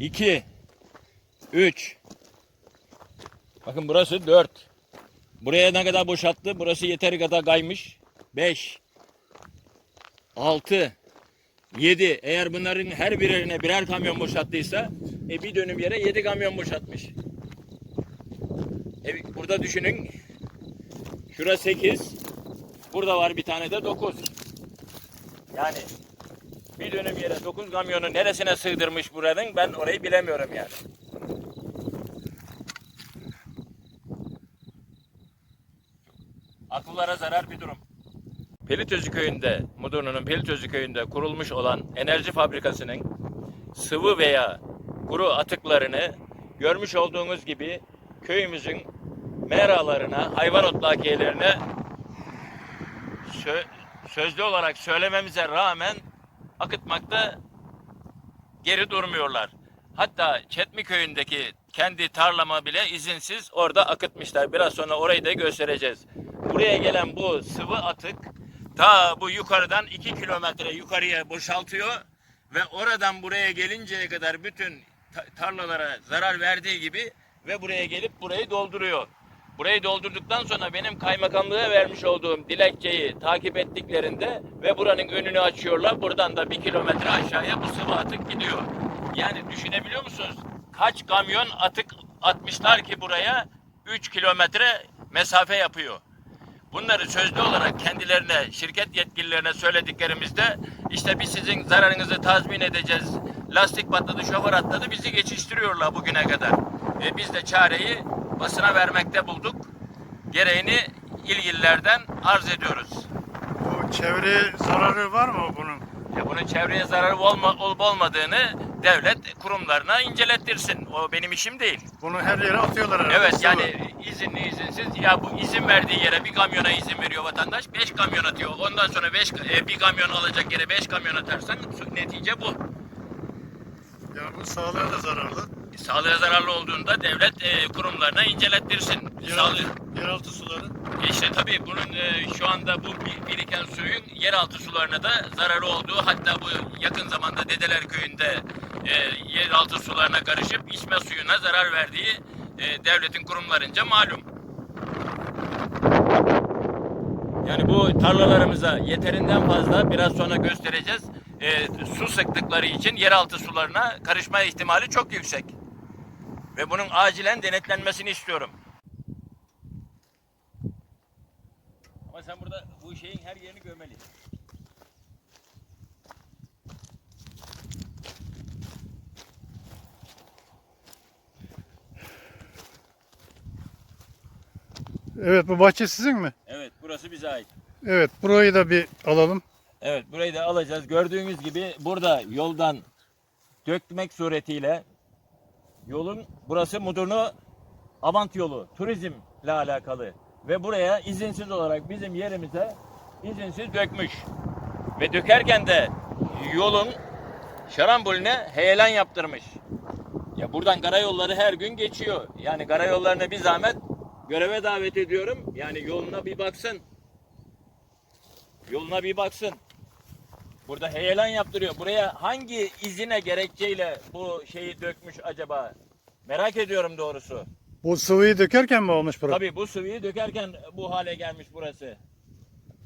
2 3 Bakın burası 4 Buraya ne kadar boşalttı? Burası yeteri kadar kaymış. 5 6 7 Eğer bunların her birine birer kamyon boşalttıysa e bir dönüm yere 7 kamyon boşaltmış. E, burada düşünün. Şura 8. Burada var bir tane de 9. Yani bir dönüm yere 9 kamyonu neresine sığdırmış buranın ben orayı bilemiyorum yani. Akıllara zarar bir durum. Pelitözü köyünde, Mudurnu'nun Pelitözü köyünde kurulmuş olan enerji fabrikasının sıvı veya kuru atıklarını görmüş olduğunuz gibi köyümüzün meralarına, hayvan otlakiyelerine sö- sözlü olarak söylememize rağmen akıtmakta geri durmuyorlar. Hatta Çetmi köyündeki kendi tarlama bile izinsiz orada akıtmışlar. Biraz sonra orayı da göstereceğiz. Buraya gelen bu sıvı atık ta bu yukarıdan 2 kilometre yukarıya boşaltıyor ve oradan buraya gelinceye kadar bütün ta- tarlalara zarar verdiği gibi ve buraya gelip burayı dolduruyor. Burayı doldurduktan sonra benim kaymakamlığa vermiş olduğum dilekçeyi takip ettiklerinde ve buranın önünü açıyorlar. Buradan da bir kilometre aşağıya bu sıvı atık gidiyor. Yani düşünebiliyor musunuz? Kaç kamyon atık atmışlar ki buraya 3 kilometre mesafe yapıyor. Bunları sözlü olarak kendilerine, şirket yetkililerine söylediklerimizde işte biz sizin zararınızı tazmin edeceğiz. Lastik patladı, şoför atladı bizi geçiştiriyorlar bugüne kadar. E biz de çareyi basına vermekte bulduk. Gereğini ilgililerden arz ediyoruz. Bu çevreye zararı var mı bunun? Ya bunun çevreye zararı olma, olup olmadığını devlet kurumlarına incelettirsin. O benim işim değil. Bunu her yere atıyorlar herhalde. Evet yani izinli izinsiz ya bu izin verdiği yere bir kamyona izin veriyor vatandaş beş kamyon atıyor. Ondan sonra beş, e, bir kamyon alacak yere beş kamyon atarsan netice bu. Yani bu sağlığa da zararlı. Sağlığa zararlı olduğunda devlet e, kurumlarına incelettirsin. Yeraltı, yeraltı suları. İşte tabii bunun e, şu anda bu bir- biriken suyun yeraltı sularına da zararı olduğu hatta bu yakın zamanda Dedeler Köyü'nde e, yeraltı sularına karışıp içme suyuna zarar verdiği e, devletin kurumlarınca malum. Yani bu tarlalarımıza yeterinden fazla biraz sonra göstereceğiz. e, su sıktıkları için yeraltı sularına karışma ihtimali çok yüksek. Ve bunun acilen denetlenmesini istiyorum. Ama sen burada bu şeyin her yerini görmeli. Evet bu bahçe sizin mi? Evet burası bize ait. Evet burayı da bir alalım. Evet burayı da alacağız. Gördüğünüz gibi burada yoldan dökmek suretiyle yolun burası Mudurnu Avant yolu turizmle alakalı ve buraya izinsiz olarak bizim yerimize izinsiz dökmüş. Ve dökerken de yolun şarambulüne heyelan yaptırmış. Ya buradan karayolları her gün geçiyor. Yani karayollarına bir zahmet göreve davet ediyorum. Yani yoluna bir baksın. Yoluna bir baksın. Burada heyelan yaptırıyor. Buraya hangi izine gerekçeyle bu şeyi dökmüş acaba? Merak ediyorum doğrusu. Bu sıvıyı dökerken mi olmuş burası? Tabii bu sıvıyı dökerken bu hale gelmiş burası.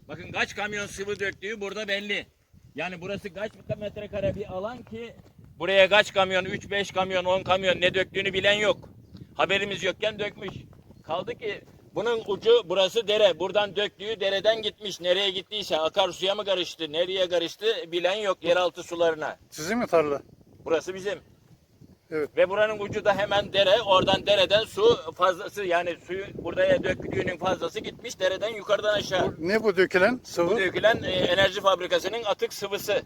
Bakın kaç kamyon sıvı döktüğü burada belli. Yani burası kaç metrekare bir alan ki buraya kaç kamyon, 3-5 kamyon, 10 kamyon ne döktüğünü bilen yok. Haberimiz yokken dökmüş. Kaldı ki bunun ucu burası dere. Buradan döktüğü dereden gitmiş. Nereye gittiyse akarsuya mı karıştı, nereye karıştı bilen yok yeraltı sularına. Sizin mi tarla? Burası bizim. Evet. Ve buranın ucu da hemen dere. Oradan dereden su fazlası yani suyu buraya döktüğünün fazlası gitmiş dereden yukarıdan aşağı. Ne bu dökülen sıvı? Bu dökülen e, enerji fabrikasının atık sıvısı.